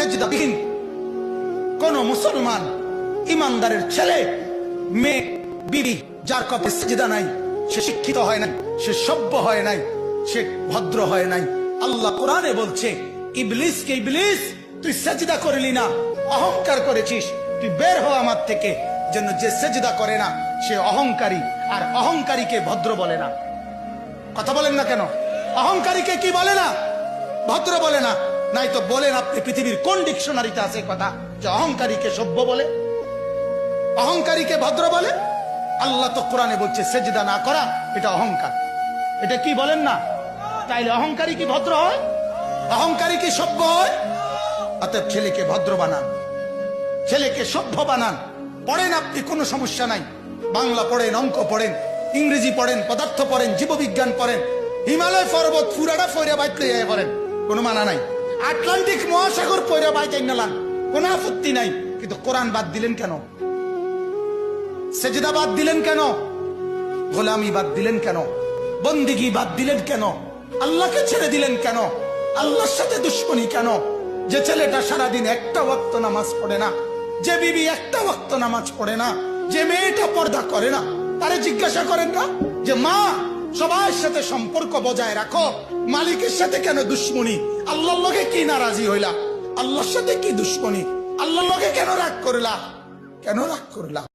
সেজদাবিহীন কোন মুসলমান, ইমানদারের ছেলে, মেয়ে, বিবি, যার কপে সেজদা নাই, সে শিক্ষিত হয় নাই, সে সভ্য হয় নাই, সে ভদ্র হয় নাই। আল্লাহ কোরআনে বলছে, ইবলিস কে ইবলিস, তুই সেজদা করলি না, অহংকার করেছিস, তুই বের হ আমার থেকে, যেন যে সেজদা করে না, সে অহংকারী, আর অহংকারীকে ভদ্র বলে না। কথা বলেন না কেন? অহংকারীকে কি বলে না? ভদ্র বলে না। নাই তো বলেন আপনি পৃথিবীর কোন ডিকশনারিতে আছে কথা যে অহংকারীকে সভ্য বলে? অহংকারীকে ভদ্র বলে? আল্লাহ তো কোরআনে বলছে, সেজদা না করা, এটা অহংকার। এটা কি বলেন না? তাইলে অহংকারী কি ভদ্র হয়? অহংকারী কি সভ্য হয়? অতএব ছেলেকে ভদ্র বানান। ছেলেকে সভ্য বানান। পড়েন আপনি, কোনো সমস্যা নাই। বাংলা পড়েন, অঙ্ক পড়েন, ইংরেজি পড়েন, পদার্থ পড়েন, জীববিজ্ঞান পড়েন, হিমালয় পর্বত পুরাটা ফইরা বাইতে যায় পড়েন। কোনো মানা নাই। আটলান্টিক মহাসাগর পইরা বাইতে নালান কোনো আপত্তি নাই। কিন্তু কোরআন বাদ দিলেন কেন? সেজদা বাদ দিলেন কেন? গোলামি বাদ দিলেন কেন? বন্দিগি বাদ দিলেন কেন? আল্লাহকে ছেড়ে দিলেন কেন? আল্লাহর সাথে দুশ্মনী কেন? যে ছেলেটা সারাদিন একটা ওয়াক্ত নামাজ পড়ে না, যে বিবি একটা ওয়াক্ত নামাজ পড়ে না, যে মেয়েটা পর্দা করে না, তারে জিজ্ঞাসা করেন না? যে মা সবার সাথে সম্পর্ক বজায় রাখো। মালিকের সাথে কেন দুশ্মনী? আল্লাহর লগে কি নারাজি হইলা? আল্লাহর সাথে কি দুশ্মনী? আল্লাহর লগে কেন রাগ করলা? কেন রাগ করলা?